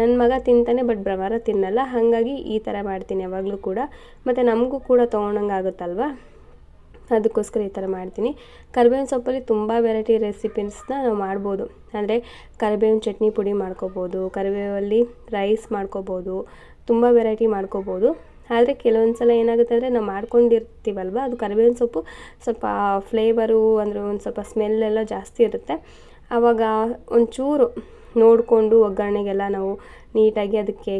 ನನ್ನ ಮಗ ತಿಂತಾನೆ ಬಟ್ ಭ್ರಮರ ತಿನ್ನಲ್ಲ. ಹಾಗಾಗಿ ಈ ಥರ ಮಾಡ್ತೀನಿ ಯಾವಾಗಲೂ ಕೂಡ. ಮತ್ತು ನಮಗೂ ಕೂಡ ತೊಗೊಂಡಂಗೆ ಆಗುತ್ತಲ್ವ? ಅದಕ್ಕೋಸ್ಕರ ಈ ಥರ ಮಾಡ್ತೀನಿ. ಕರಿಬೇವಿನ ಸೊಪ್ಪಲ್ಲಿ ತುಂಬ ವೆರೈಟಿ ರೆಸಿಪೀಸ್ನ ನಾವು ಮಾಡ್ಬೋದು. ಅಂದರೆ ಕರಿಬೇವಿನ ಚಟ್ನಿ ಪುಡಿ ಮಾಡ್ಕೋಬೋದು, ಕರಿಬೇವಲ್ಲಿ ರೈಸ್ ಮಾಡ್ಕೋಬೋದು, ತುಂಬ ವೆರೈಟಿ ಮಾಡ್ಕೋಬೋದು. ಆದರೆ ಕೆಲವೊಂದು ಸಲ ಏನಾಗುತ್ತೆ ಅಂದರೆ ನಾವು ಮಾಡ್ಕೊಂಡಿರ್ತೀವಲ್ವ? ಅದು ಕರಿಬೇವಿನ ಸೊಪ್ಪು, ಸ್ವಲ್ಪ ಫ್ಲೇವರು ಅಂದರೆ ಒಂದು ಸ್ವಲ್ಪ ಸ್ಮೆಲ್ಲೆಲ್ಲ ಜಾಸ್ತಿ ಇರುತ್ತೆ. ಆವಾಗ ಒಂಚೂರು ನೋಡಿಕೊಂಡು ಒಗ್ಗರಣೆಗೆಲ್ಲ ನಾವು ನೀಟಾಗಿ ಅದಕ್ಕೆ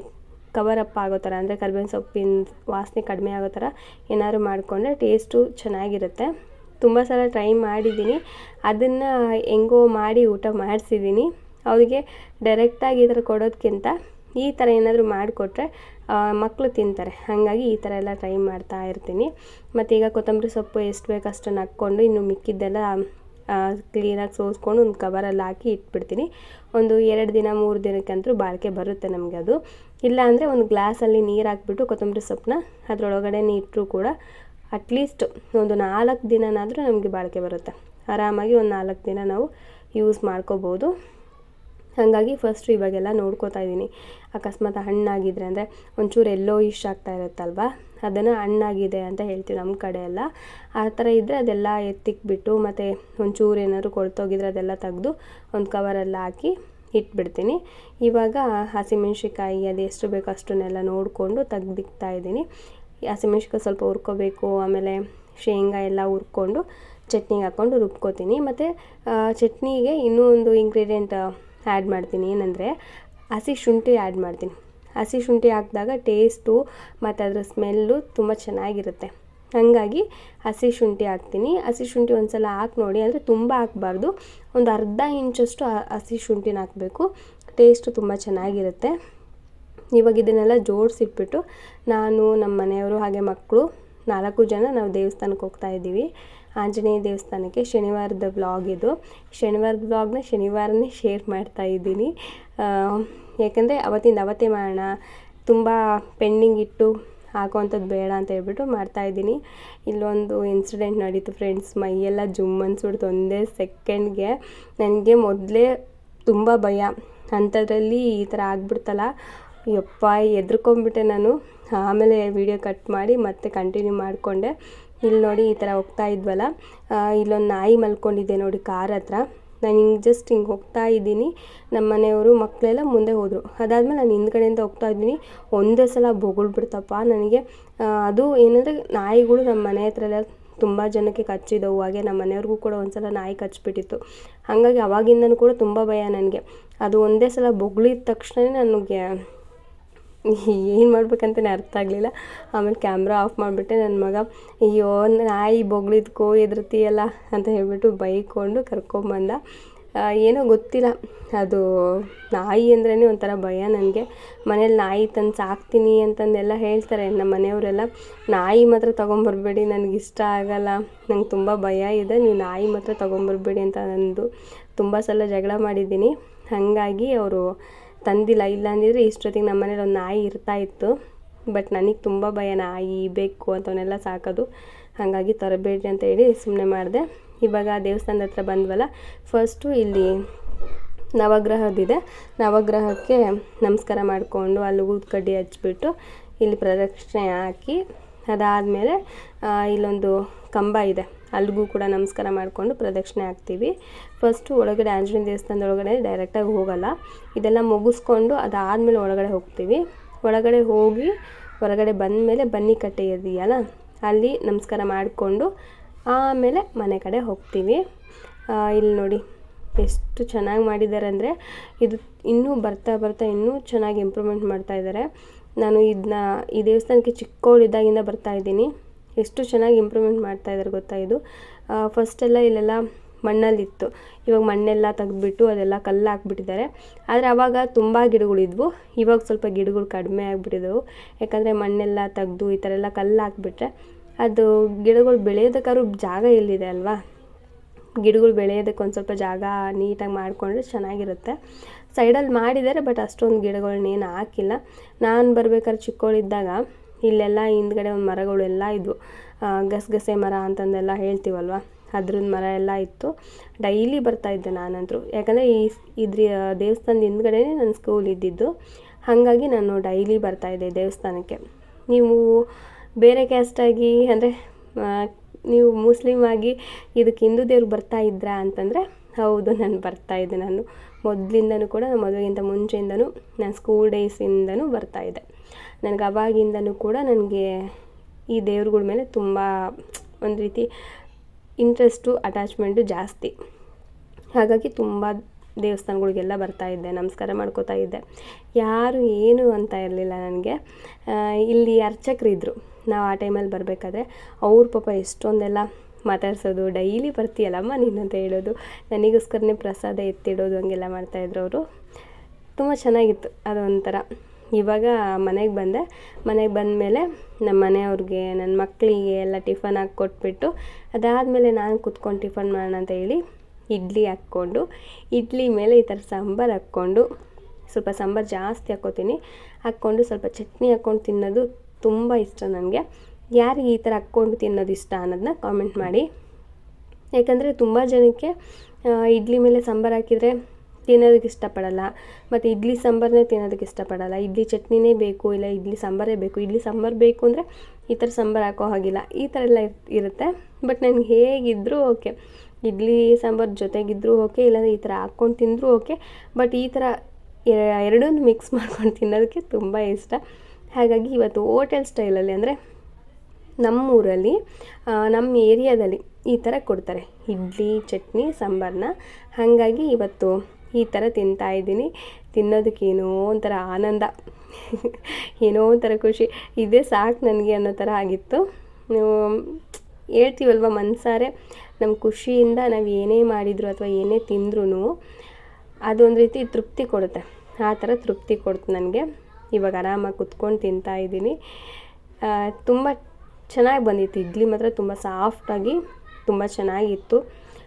ಕವರ್ ಅಪ್ ಆಗೋ ಥರ, ಅಂದರೆ ಕರಿಬೇವಿನ ಸೊಪ್ಪಿನ ವಾಸನೆ ಕಡಿಮೆ ಆಗೋ ಥರ ಏನಾದ್ರು ಮಾಡಿಕೊಂಡ್ರೆ ಟೇಸ್ಟು ಚೆನ್ನಾಗಿರುತ್ತೆ. ತುಂಬ ಸಲ ಟ್ರೈ ಮಾಡಿದ್ದೀನಿ. ಅದನ್ನು ಹೆಂಗೋ ಮಾಡಿ ಊಟ ಮಾಡಿಸಿದ್ದೀನಿ. ಅವರಿಗೆ ಡೈರೆಕ್ಟಾಗಿ ಈ ಥರ ಕೊಡೋದಕ್ಕಿಂತ ಈ ಥರ ಏನಾದರೂ ಮಾಡಿಕೊಟ್ರೆ ಮಕ್ಕಳು ತಿಂತಾರೆ. ಹಾಗಾಗಿ ಈ ಥರ ಎಲ್ಲ ಟ್ರೈ ಮಾಡ್ತಾ ಇರ್ತೀನಿ. ಮತ್ತು ಈಗ ಕೊತ್ತಂಬರಿ ಸೊಪ್ಪು ಎಷ್ಟು ಬೇಕು ಅಷ್ಟನ್ನು ಹಾಕ್ಕೊಂಡು, ಇನ್ನು ಮಿಕ್ಕಿದ್ದೆಲ್ಲ ಕ್ಲೀನಾಗಿ ಸೋಸ್ಕೊಂಡು ಒಂದು ಕವರಲ್ಲಿ ಹಾಕಿ ಇಟ್ಬಿಡ್ತೀನಿ. ಒಂದು ಎರಡು ದಿನ, ಮೂರು ದಿನಕ್ಕಂತೂ ಬಾಳಿಕೆ ಬರುತ್ತೆ ನಮಗೆ ಅದು. ಇಲ್ಲ ಅಂದರೆ ಒಂದು ಗ್ಲಾಸಲ್ಲಿ ನೀರು ಹಾಕ್ಬಿಟ್ಟು ಕೊತ್ತಂಬರಿ ಸೊಪ್ಪನ್ನ ಅದರೊಳಗಡೆ ಇಟ್ಟರೂ ಕೂಡ ಅಟ್ಲೀಸ್ಟ್ ಒಂದು ನಾಲ್ಕು ದಿನನಾದರೂ ನಮಗೆ ಬಾಳಿಕೆ ಬರುತ್ತೆ. ಆರಾಮಾಗಿ ಒಂದು ನಾಲ್ಕು ದಿನ ನಾವು ಯೂಸ್ ಮಾಡ್ಕೋಬೋದು. ಹಾಗಾಗಿ ಫಸ್ಟು ಇವಾಗೆಲ್ಲ ನೋಡ್ಕೋತಾ ಇದ್ದೀನಿ. ಅಕಸ್ಮಾತ್ ಹಣ್ಣಾಗಿದ್ರೆ ಅಂದರೆ ಒಂಚೂರು ಎಲ್ಲೋ ಇಶ್ ಆಗ್ತಾ ಇರುತ್ತಲ್ವ? ಅದನ್ನು ಹಣ್ಣಾಗಿದೆ ಅಂತ ಹೇಳ್ತೀವಿ ನಮ್ಮ ಕಡೆ ಎಲ್ಲ. ಆ ಥರ ಇದ್ದರೆ ಅದೆಲ್ಲ ಎತ್ತಿಕ್ಬಿಟ್ಟು ಮತ್ತು ಒಂಚೂರು ಏನಾದ್ರು ಕೊಳ್ತೋಗಿದ್ರೆ ಅದೆಲ್ಲ ತೆಗೆದು ಒಂದು ಕವರೆಲ್ಲ ಹಾಕಿ ಇಟ್ಬಿಡ್ತೀನಿ. ಇವಾಗ ಹಸಿಮೆಣ್ಸಿಕಾಯಿ ಅದು ಎಷ್ಟು ಬೇಕೋ ಅಷ್ಟನ್ನೆಲ್ಲ ನೋಡಿಕೊಂಡು ತೆಗ್ದಿಕ್ತಾ ಇದ್ದೀನಿ. ಹಸಿಮೆಣ್ಸಿಕಾಯಿ ಸ್ವಲ್ಪ ಹುರ್ಕೋಬೇಕು, ಆಮೇಲೆ ಶೇಂಗಾ ಎಲ್ಲ ಹುರ್ಕೊಂಡು ಚಟ್ನಿಗೆ ಹಾಕ್ಕೊಂಡು ರುಬ್ಕೋತೀನಿ. ಮತ್ತು ಚಟ್ನಿಗೆ ಇನ್ನೂ ಒಂದು ಇಂಗ್ರೀಡಿಯೆಂಟ್ ಆ್ಯಡ್ ಮಾಡ್ತೀನಿ. ಏನಂದರೆ ಹಸಿ ಶುಂಠಿ ಆ್ಯಡ್ ಮಾಡ್ತೀನಿ. ಹಸಿ ಶುಂಠಿ ಹಾಕಿದಾಗ ಟೇಸ್ಟು ಮತ್ತು ಅದರ ಸ್ಮೆಲ್ಲು ತುಂಬ ಚೆನ್ನಾಗಿರುತ್ತೆ. ಹಾಗಾಗಿ ಹಸಿ ಶುಂಠಿ ಹಾಕ್ತೀನಿ. ಹಸಿ ಶುಂಠಿ ಒಂದು ಸಲ ಹಾಕಿ ನೋಡಿ. ಅಂದರೆ ತುಂಬ ಹಾಕ್ಬಾರ್ದು. ಒಂದು ಅರ್ಧ ಇಂಚಷ್ಟು ಹಸಿ ಶುಂಠಿನ ಹಾಕಬೇಕು. ಟೇಸ್ಟು ತುಂಬ ಚೆನ್ನಾಗಿರುತ್ತೆ. ಇವಾಗ ಇದನ್ನೆಲ್ಲ ಜೋಡಿಸಿಟ್ಬಿಟ್ಟು ನಾನು ನಮ್ಮ ಮನೆಯವರು ಹಾಗೆ ಮಕ್ಕಳು ನಾಲ್ಕು ಜನ ನಾವು ದೇವಸ್ಥಾನಕ್ಕೆ ಹೋಗ್ತಾ ಇದ್ದೀವಿ. ಆಂಜನೇಯ ದೇವಸ್ಥಾನಕ್ಕೆ ಶನಿವಾರದ ಬ್ಲಾಗ್ ಇದು. ಶನಿವಾರದ ಬ್ಲಾಗ್ನ ಶನಿವಾರನೇ ಶೇರ್ ಮಾಡ್ತಾ ಇದ್ದೀನಿ. ಯಾಕಂದರೆ ಅವತ್ತಿಂದ ಅವತ್ತೇ ಮಾಡೋಣ, ತುಂಬ ಪೆಂಡಿಂಗ್ ಇಟ್ಟು ಹಾಕೋವಂಥದ್ದು ಬೇಡ ಅಂತ ಹೇಳ್ಬಿಟ್ಟು ಮಾಡ್ತಾಯಿದ್ದೀನಿ ಇಲ್ಲೊಂದು ಇನ್ಸಿಡೆಂಟ್ ನಡೀತು ಫ್ರೆಂಡ್ಸ್ ಮೈಯೆಲ್ಲ ಜುಮ್ ಅನ್ಸ್ಬಿಡ್ತು ಒಂದೇ ಸೆಕೆಂಡ್ಗೆ ನನಗೆ ಮೊದಲೇ ತುಂಬ ಭಯ. ಅಂಥದ್ರಲ್ಲಿ ಈ ಥರ ಆಗ್ಬಿಡ್ತಲ್ಲ. ಯಪ್ಪ, ಎದ್ರುಕೊಂಬಿಟ್ಟೆ ನಾನು. ಆಮೇಲೆ ವಿಡಿಯೋ ಕಟ್ ಮಾಡಿ ಮತ್ತೆ ಕಂಟಿನ್ಯೂ ಮಾಡಿಕೊಂಡೆ. ಇಲ್ಲಿ ನೋಡಿ ಈ ಥರ ಹೋಗ್ತಾ ಇದ್ವಲ್ಲ ಇಲ್ಲೊಂದು ನಾಯಿ ಮಲ್ಕೊಂಡಿದ್ದೆ ನೋಡಿ ಕಾರ್ ಹತ್ರ. ನಾನು ಹಿಂಗೆ ಜಸ್ಟ್ ಹಿಂಗೆ ಹೋಗ್ತಾ ಇದ್ದೀನಿ. ನಮ್ಮ ಮನೆಯವರು ಮಕ್ಕಳೆಲ್ಲ ಮುಂದೆ ಹೋದರು. ಅದಾದಮೇಲೆ ನಾನು ಹಿಂದ್ಗಡೆಯಿಂದ ಹೋಗ್ತಾ ಇದ್ದೀನಿ. ಒಂದೇ ಸಲ ಬೊಗಳ್ಬಿಡ್ತಪ್ಪ ನನಗೆ. ಅದು ಏನಂದರೆ ನಾಯಿಗಳು ನಮ್ಮ ಮನೆ ಹತ್ರ ಎಲ್ಲ ತುಂಬ ಜನಕ್ಕೆ ಕಚ್ಚಿದವು. ಹಾಗೆ ನಮ್ಮ ಮನೆಯವ್ರಿಗೂ ಕೂಡ ಒಂದು ಸಲ ನಾಯಿ ಕಚ್ಚಿಬಿಟ್ಟಿತ್ತು ಹಾಗಾಗಿ ಅವಾಗಿಂದನೂ ಕೂಡ ತುಂಬ ಭಯ ನನಗೆ. ಅದು ಒಂದೇ ಸಲ ಬೊಗಳಿದ ತಕ್ಷಣವೇ ನನಗೆ ಏನು ಮಾಡ್ಬೇಕಂತಲೇ ಅರ್ಥ ಆಗಲಿಲ್ಲ. ಆಮೇಲೆ ಕ್ಯಾಮ್ರಾ ಆಫ್ ಮಾಡಿಬಿಟ್ಟೆ ನನ್ನ ಮಗ, ಅಯ್ಯೋ, ನಾಯಿ ಬೊಗಳಿದ್ಕೋ ಎದುರ್ತೀಯಲ್ಲ ಅಂತ ಹೇಳಿಬಿಟ್ಟು ಬೈಕೊಂಡು ಕರ್ಕೊಂಬಂದ ಏನೋ ಗೊತ್ತಿಲ್ಲ. ಅದು ನಾಯಿ ಅಂದ್ರೇ ಒಂಥರ ಭಯ ನನಗೆ. ಮನೇಲಿ ನಾಯಿ ತಂದು ಸಾಕ್ತೀನಿ ಅಂತಂದೆಲ್ಲ ಹೇಳ್ತಾರೆ ನಮ್ಮ ಮನೆಯವರೆಲ್ಲ. ನಾಯಿ ಮಾತ್ರ ತೊಗೊಂಬರ್ಬೇಡಿ, ನನಗೆ ಇಷ್ಟ ಆಗಲ್ಲ. ನಂಗೆ ತುಂಬ ಭಯ ಇದೆ, ನೀವು ನಾಯಿ ಮಾತ್ರ ತೊಗೊಂಬರ್ಬೇಡಿ ಅಂತ ನಂದು ತುಂಬ ಸಲ ಜಗಳ ಮಾಡಿದ್ದೀನಿ. ಹಾಗಾಗಿ ಅವರು ತಂದಿಲ್ಲ, ಇಲ್ಲ ಅಂದಿದ್ರೆ ಇಷ್ಟೊತ್ತಿಗೆ ನಮ್ಮ ಮನೇಲಿ ಒಂದು ನಾಯಿ ಇರ್ತಾ ಇತ್ತು. ಬಟ್ ನನಗೆ ತುಂಬ ಭಯ, ನಾಯಿ ಬೇಕು ಅಂತವನ್ನೆಲ್ಲ ಸಾಕೋದು. ಹಾಗಾಗಿ ತರಬೇಡಿ ಅಂತ ಹೇಳಿ ಸುಮ್ಮನೆ ಮಾಡಿದೆ. ಇವಾಗ ದೇವಸ್ಥಾನದ ಹತ್ರ ಬಂದ್ವಲ್ಲ ಫಸ್ಟು ಇಲ್ಲಿ ನವಗ್ರಹದಿದೆ ನವಗ್ರಹಕ್ಕೆ ನಮಸ್ಕಾರ ಮಾಡಿಕೊಂಡು ಅಲ್ಲಿ ಕಡ್ಡಿ ಹಚ್ಬಿಟ್ಟು ಇಲ್ಲಿ ಪ್ರದಕ್ಷಿಣೆ ಹಾಕಿ ಅದಾದಮೇಲೆ ಇಲ್ಲೊಂದು ಕಂಬ ಇದೆ. ಅಲ್ಲಿಗೂ ಕೂಡ ನಮಸ್ಕಾರ ಮಾಡಿಕೊಂಡು ಪ್ರದಕ್ಷಿಣೆ ಹಾಕ್ತೀವಿ. ಫಸ್ಟು ಒಳಗಡೆ ಆಂಜನೇಯ ದೇವಸ್ಥಾನದೊಳಗಡೆ ಡೈರೆಕ್ಟಾಗಿ ಹೋಗಲ್ಲ. ಇದೆಲ್ಲ ಮುಗಿಸ್ಕೊಂಡು ಅದಾದಮೇಲೆ ಒಳಗಡೆ ಹೋಗ್ತೀವಿ. ಒಳಗಡೆ ಹೋಗಿ ಹೊರಗಡೆ ಬಂದ ಮೇಲೆ ಬನ್ನಿ ಕಟ್ಟೆ ಇದೆಯಲ್ಲ, ಅಲ್ಲಿ ನಮಸ್ಕಾರ ಮಾಡಿಕೊಂಡು ಆಮೇಲೆ ಮನೆ ಕಡೆ ಹೋಗ್ತೀವಿ. ಇಲ್ಲಿ ನೋಡಿ ಎಷ್ಟು ಚೆನ್ನಾಗಿ ಮಾಡಿದ್ದಾರೆ ಅಂದರೆ ಇದು ಇನ್ನೂ ಬರ್ತಾ ಬರ್ತಾ ಇನ್ನೂ ಚೆನ್ನಾಗಿ ಇಂಪ್ರೂವ್ಮೆಂಟ್ ಮಾಡ್ತಾ ಇದ್ದಾರೆ. ನಾನು ಇದನ್ನ ಈ ದೇವಸ್ಥಾನಕ್ಕೆ ಚಿಕ್ಕವಳಿದ್ದಾಗಿಂದ ಬರ್ತಾ ಇದ್ದೀನಿ. ಎಷ್ಟು ಚೆನ್ನಾಗಿ ಇಂಪ್ರೂವ್ಮೆಂಟ್ ಮಾಡ್ತಾ ಇದ್ದಾರೆ ಗೊತ್ತಾ ಇದು? ಫಸ್ಟೆಲ್ಲ ಇಲ್ಲೆಲ್ಲ ಮಣ್ಣಲ್ಲಿತ್ತು. ಇವಾಗ ಮಣ್ಣೆಲ್ಲ ತೆಗೆದ್ಬಿಟ್ಟು ಅದೆಲ್ಲ ಕಲ್ಲು ಹಾಕ್ಬಿಟ್ಟಿದ್ದಾರೆ. ಆದರೆ ಆವಾಗ ತುಂಬ ಗಿಡಗಳಿದ್ವು ಇವಾಗ ಸ್ವಲ್ಪ ಗಿಡಗಳು ಕಡಿಮೆ ಆಗಿಬಿಟ್ಟಿದ್ದವು ಯಾಕಂದರೆ ಮಣ್ಣೆಲ್ಲ ತೆಗೆದು ಈ ಥರ ಎಲ್ಲ ಕಲ್ಲು ಹಾಕ್ಬಿಟ್ರೆ ಅದು ಗಿಡಗಳು ಬೆಳೆಯೋದಕ್ಕಾದ್ರೂ ಜಾಗ ಎಲ್ಲಿದೆ ಅಲ್ವಾ? ಗಿಡಗಳು ಬೆಳೆಯೋದಕ್ಕೆ ಒಂದು ಸ್ವಲ್ಪ ಜಾಗ ನೀಟಾಗಿ ಮಾಡಿಕೊಂಡ್ರೆ ಚೆನ್ನಾಗಿರುತ್ತೆ. ಸೈಡಲ್ಲಿ ಮಾಡಿದ್ದಾರೆ ಬಟ್ ಅಷ್ಟೊಂದು ಗಿಡಗಳನ್ನೇನು ಹಾಕಿಲ್ಲ. ನಾನು ಬರ್ಬೇಕಾದ್ರೆ ಚಿಕ್ಕವಳಿದ್ದಾಗ ಇಲ್ಲೆಲ್ಲ ಹಿಂದ್ಗಡೆ ಒಂದು ಮರಗಳು ಎಲ್ಲ ಇದ್ವು. ಗಸಗಸೆ ಮರ ಅಂತಂದೆಲ್ಲ ಹೇಳ್ತೀವಲ್ವ? ಅದ್ರದ್ದು ಮರ ಎಲ್ಲ ಇತ್ತು. ಡೈಲಿ ಬರ್ತಾಯಿದ್ದೆ ನಾನಂತೂ ಯಾಕಂದರೆ ಈ ಇದ್ರ ದೇವಸ್ಥಾನದ ಹಿಂದ್ಗಡೆ ನನ್ನ ಸ್ಕೂಲ್ ಇದ್ದಿದ್ದು. ಹಾಗಾಗಿ ನಾನು ಡೈಲಿ ಬರ್ತಾಯಿದ್ದೆ ದೇವಸ್ಥಾನಕ್ಕೆ. ನೀವು ಬೇರೆ ಕ್ಯಾಸ್ಟಾಗಿ ಅಂದರೆ ನೀವು ಮುಸ್ಲಿಮ್ ಆಗಿ ಇದಕ್ಕೆ ಹಿಂದೂ ದೇವ್ರು ಬರ್ತಾ ಇದ್ರಾ ಅಂತಂದರೆ, ಹೌದು, ನಾನು ಬರ್ತಾಯಿದ್ದೆ ನಾನು. ಮೊದಲಿಂದನೂ ಕೂಡ, ಮದುವೆಗಿಂತ ಮುಂಚೆಯಿಂದನೂ, ನಾನು ಸ್ಕೂಲ್ ಡೇಸಿಂದನೂ ಬರ್ತಾಯಿದ್ದೆ ನನಗೆ ಅವಾಗಿಂದನೂ ಕೂಡ ನನಗೆ ಈ ದೇವ್ರುಗಳ ಮೇಲೆ ತುಂಬ ಒಂದು ರೀತಿ ಇಂಟ್ರೆಸ್ಟು ಅಟ್ಯಾಚ್ಮೆಂಟು ಜಾಸ್ತಿ. ಹಾಗಾಗಿ ತುಂಬ ದೇವಸ್ಥಾನಗಳಿಗೆಲ್ಲ ಬರ್ತಾ ಇದ್ದೆ, ನಮಸ್ಕಾರ ಮಾಡ್ಕೋತಾ ಇದ್ದೆ. ಯಾರು ಏನು ಅಂತ ಇರಲಿಲ್ಲ ನನಗೆ. ಇಲ್ಲಿ ಅರ್ಚಕರಿದ್ದರು ನಾವು ಆ ಟೈಮಲ್ಲಿ ಬರಬೇಕಾದ್ರೆ ಅವ್ರ ಪಾಪ ಎಷ್ಟೊಂದೆಲ್ಲ ಮಾತಾಡ್ಸೋದು, ಡೈಲಿ ಬರ್ತೀಯಲ್ಲಮ್ಮ ನೀನು ಅಂತ ಹೇಳೋದು, ನನಗೋಸ್ಕರನೇ ಪ್ರಸಾದ ಎತ್ತಿಡೋದು, ಹಂಗೆಲ್ಲ ಮಾಡ್ತಾಯಿದ್ರು ಅವರು. ತುಂಬ ಚೆನ್ನಾಗಿತ್ತು, ಅದೊಂಥರ. ಇವಾಗ ಮನೆಗೆ ಬಂದೆ. ಮನೆಗೆ ಬಂದಮೇಲೆ ನಮ್ಮ ಮನೆಯವ್ರಿಗೆ ನನ್ನ ಮಕ್ಕಳಿಗೆ ಎಲ್ಲ ಟಿಫನ್ ಹಾಕಿ ಕೊಟ್ಬಿಟ್ಟು, ಅದಾದಮೇಲೆ ನಾನು ಕುತ್ಕೊಂಡು ಟಿಫನ್ ಮಾಡೋಣ ಅಂತ ಹೇಳಿ ಇಡ್ಲಿ ಹಾಕ್ಕೊಂಡು, ಇಡ್ಲಿ ಮೇಲೆ ಈ ಥರ ಸಾಂಬಾರು ಹಾಕ್ಕೊಂಡು, ಸ್ವಲ್ಪ ಸಾಂಬಾರು ಜಾಸ್ತಿ ಹಾಕ್ಕೋತೀನಿ. ಹಾಕ್ಕೊಂಡು ಸ್ವಲ್ಪ ಚಟ್ನಿ ಹಾಕ್ಕೊಂಡು ತಿನ್ನೋದು ತುಂಬ ಇಷ್ಟ ನನಗೆ. ಯಾರಿಗೆ ಈ ಥರ ಹಾಕ್ಕೊಂಡು ತಿನ್ನೋದು ಇಷ್ಟ ಅನ್ನೋದನ್ನ ಕಾಮೆಂಟ್ ಮಾಡಿ. ಯಾಕಂದರೆ ತುಂಬ ಜನಕ್ಕೆ ಇಡ್ಲಿ ಮೇಲೆ ಸಾಂಬಾರು ಹಾಕಿದರೆ ತಿನ್ನೋದಕ್ಕೆ ಇಷ್ಟಪಡಲ್ಲ. ಮತ್ತು ಇಡ್ಲಿ ಸಾಂಬಾರನ್ನೇ ತಿನ್ನೋದಕ್ಕೆ ಇಷ್ಟಪಡಲ್ಲ. ಇಡ್ಲಿ ಚಟ್ನಿನೇ ಬೇಕು, ಇಲ್ಲ ಇಡ್ಲಿ ಸಾಂಬಾರೇ ಬೇಕು. ಇಡ್ಲಿ ಸಾಂಬಾರು ಬೇಕು ಅಂದರೆ ಈ ಥರ ಸಾಂಬಾರು ಹಾಕೋ ಹಾಗಿಲ್ಲ. ಈ ಥರ ಎಲ್ಲ ಇರುತ್ತೆ. ಬಟ್ ನನಗೆ ಹೇಗಿದ್ದರೂ ಓಕೆ. ಇಡ್ಲಿ ಸಾಂಬಾರು ಜೊತೆಗಿದ್ದರೂ ಓಕೆ, ಇಲ್ಲಾಂದರೆ ಈ ಥರ ಹಾಕ್ಕೊಂಡು ತಿಂದರೂ ಓಕೆ. ಬಟ್ ಈ ಥರ ಎರಡೂ ಮಿಕ್ಸ್ ಮಾಡ್ಕೊಂಡು ತಿನ್ನೋದಕ್ಕೆ ತುಂಬ ಇಷ್ಟ. ಹಾಗಾಗಿ ಇವತ್ತು ಹೋಟೆಲ್ ಸ್ಟೈಲಲ್ಲಿ ಅಂದರೆ ನಮ್ಮೂರಲ್ಲಿ ನಮ್ಮ ಏರಿಯಾದಲ್ಲಿ ಈ ಥರ ಕೊಡ್ತಾರೆ. ಇಡ್ಲಿ, ಚಟ್ನಿ ಸಾಂಬಾರನ್ನ ಹಾಗಾಗಿ ಇವತ್ತು ಈ ಥರ ತಿಂತಾಯಿದ್ದೀನಿ ತಿನ್ನೋದಕ್ಕೇನೋ ಒಂಥರ ಆನಂದ. ಏನೋ ಒಂಥರ ಖುಷಿ. ಇದೇ ಸಾಕು ನನಗೆ ಅನ್ನೋ ಥರ ಆಗಿತ್ತು. ಹೇಳ್ತೀವಲ್ವ ಮನಸಾರೆ? ನಮ್ಮ ಖುಷಿಯಿಂದ ನಾವು ಏನೇ ಮಾಡಿದ್ರು ಅಥವಾ ಏನೇ ತಿಂದ್ರೂ ಅದೊಂದು ರೀತಿ ತೃಪ್ತಿ ಕೊಡುತ್ತೆ. ಆ ಥರ ತೃಪ್ತಿ ಕೊಡ್ತು ನನಗೆ. ಇವಾಗ ಆರಾಮಾಗಿ ಕುತ್ಕೊಂಡು ತಿಂತಾ ಇದ್ದೀನಿ. ತುಂಬ ಚೆನ್ನಾಗಿ ಬಂದಿತ್ತು. ಇಡ್ಲಿ ಮಾತ್ರ ತುಂಬ ಸಾಫ್ಟಾಗಿ ತುಂಬ ಚೆನ್ನಾಗಿತ್ತು.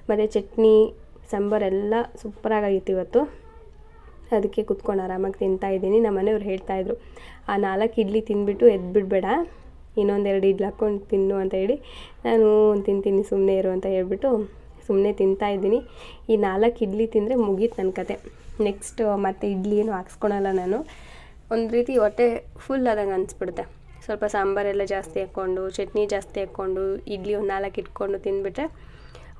ಮತ್ತು ಚಟ್ನಿ ಸಾಂಬಾರೆಲ್ಲ ಸೂಪರಾಗಿತ್ತು ಇವತ್ತು. ಅದಕ್ಕೆ ಕುತ್ಕೊಂಡು ಆರಾಮಾಗಿ ತಿಂತಾ ಇದ್ದೀನಿ. ನಮ್ಮ ಮನೆಯವ್ರು ಹೇಳ್ತಾಯಿದ್ರು ಆ ನಾಲ್ಕು ಇಡ್ಲಿ ತಿಂದ್ಬಿಟ್ಟು ಎದ್ಬಿಡ್ಬೇಡ. ಇನ್ನೊಂದೆರಡು ಇಡ್ಲಿ ಹಾಕ್ಕೊಂಡು ತಿನ್ನು ಅಂತ ಹೇಳಿ ನಾನು ತಿಂತೀನಿ ಸುಮ್ಮನೆ ಇರು ಅಂತ ಹೇಳ್ಬಿಟ್ಟು ಸುಮ್ಮನೆ ತಿಂತಾ ಇದ್ದೀನಿ. ಈ ನಾಲ್ಕು ಇಡ್ಲಿ ತಿಂದರೆ ಮುಗೀತು ನನ್ನ ಕತೆ. ನೆಕ್ಸ್ಟ್ ಮತ್ತು ಇಡ್ಲಿ ಏನು ಹಾಕ್ಸ್ಕೊಳಲ್ಲ ನಾನು. ಒಂದು ರೀತಿ ಹೊಟ್ಟೆ ಫುಲ್ ಆದಂಗೆ ಅನಿಸ್ಬಿಡುತ್ತೆ. ಸ್ವಲ್ಪ ಸಾಂಬಾರೆಲ್ಲ ಜಾಸ್ತಿ ಹಾಕ್ಕೊಂಡು, ಚಟ್ನಿ ಜಾಸ್ತಿ ಹಾಕ್ಕೊಂಡು, ಇಡ್ಲಿ ಒಂದು ನಾಲ್ಕು ಇಟ್ಕೊಂಡು ತಿಂದುಬಿಟ್ರೆ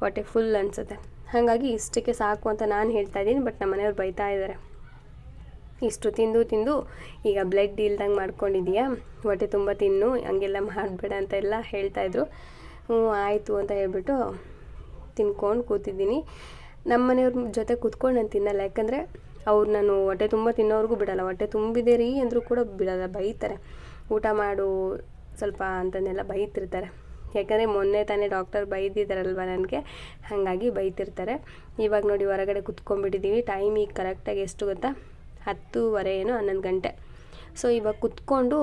ಹೊಟ್ಟೆ ಫುಲ್ ಅನಿಸುತ್ತೆ. ಹಾಗಾಗಿ ಇಷ್ಟಕ್ಕೆ ಸಾಕು ಅಂತ ನಾನು ಹೇಳ್ತಾ ಇದ್ದೀನಿ, ಬಟ್ ನಮ್ಮ ಮನೆಯವ್ರು ಬೈತಾ ಇದ್ದಾರೆ. ಇಷ್ಟು ತಿಂದು ತಿಂದು ಈಗ ಬ್ಲಡ್ ಇಲ್ದಂಗೆ ಮಾಡ್ಕೊಂಡಿದ್ದೀಯಾ? ಹೊಟ್ಟೆ ತುಂಬ ತಿನ್ನು, ಹಂಗೆಲ್ಲ ಮಾಡಬೇಡ ಅಂತ ಎಲ್ಲ ಹೇಳ್ತಾಯಿದ್ರು ಹ್ಞೂ, ಆಯಿತು ಅಂತ ಹೇಳ್ಬಿಟ್ಟು ತಿನ್ಕೊಂಡು ಕೂತಿದ್ದೀನಿ. ನಮ್ಮ ಮನೆಯವ್ರ ಜೊತೆ ಕೂತ್ಕೊಂಡು ನಾನು ತಿನ್ನಲ್ಲ, ಯಾಕಂದರೆ ಅವ್ರು ನಾನು ಹೊಟ್ಟೆ ತುಂಬ ತಿನ್ನೋರ್ಗೂ ಬಿಡಲ್ಲ. ಹೊಟ್ಟೆ ತುಂಬಿದೆ ರೀ ಅಂದರೂ ಕೂಡ ಬಿಡಲ್ಲ, ಬೈತಾರೆ. ಊಟ ಮಾಡು, ಸ್ವಲ್ಪ ಅಂತಂದೆಲ್ಲ ಬೈತಿರ್ತಾರೆ. ಯಾಕಂದರೆ ಮೊನ್ನೆ ತಾನೇ ಡಾಕ್ಟರ್ ಬೈದಿದ್ದಾರಲ್ವ ನನಗೆ? ಹಾಗಾಗಿ ಬೈತಿರ್ತಾರೆ. ಇವಾಗ ನೋಡಿ ಹೊರಗಡೆ ಕುತ್ಕೊಂಡ್ಬಿಟ್ಟಿದ್ದೀವಿ ಟೈಮ್ ಈಗ ಕರೆಕ್ಟಾಗಿ ಎಷ್ಟು ಗೊತ್ತಾ? ಹತ್ತೂವರೆ ಏನು ಹನ್ನೊಂದು ಗಂಟೆ. ಸೊ ಇವಾಗ ಕುತ್ಕೊಂಡು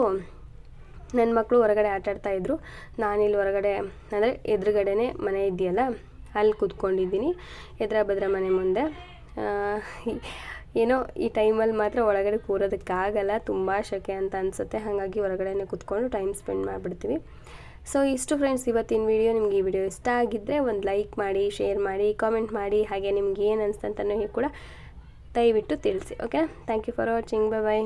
ನನ್ನ ಮಕ್ಕಳು ಹೊರಗಡೆ ಆಟಾಡ್ತಾಯಿದ್ರು ನಾನಿಲ್ಲಿ ಹೊರಗಡೆ, ಅಂದರೆ ಎದುರುಗಡೆನೇ ಮನೆ ಇದೆಯಲ್ಲ ಅಲ್ಲಿ ಕುತ್ಕೊಂಡಿದ್ದೀನಿ. ಎದುರ ಭದ್ರ ಮನೆ ಮುಂದೆ. ಏನೋ ಈ ಟೈಮಲ್ಲಿ ಮಾತ್ರ ಒಳಗಡೆ ಕೂರೋದಕ್ಕಾಗಲ್ಲ. ತುಂಬ ಶೆಕೆ ಅಂತ ಅನಿಸುತ್ತೆ. ಹಾಗಾಗಿ ಹೊರಗಡೆನೇ ಕುತ್ಕೊಂಡು ಟೈಮ್ ಸ್ಪೆಂಡ್ ಮಾಡಿಬಿಡ್ತೀವಿ. ಸೊ ಇಷ್ಟು ಫ್ರೆಂಡ್ಸ್ ಇವತ್ತಿನ ವಿಡಿಯೋ ನಿಮಗೆ ಈ ವಿಡಿಯೋ ಇಷ್ಟ ಆಗಿದ್ದರೆ ಒಂದು ಲೈಕ್ ಮಾಡಿ ಶೇರ್ ಮಾಡಿ ಕಾಮೆಂಟ್ ಮಾಡಿ, ಹಾಗೆ ನಿಮ್ಗೆ ಏನು ಅನಿಸ್ತಂತನೂ ಕೂಡ ದಯವಿಟ್ಟು ತಿಳಿಸಿ okay thank you for watching bye bye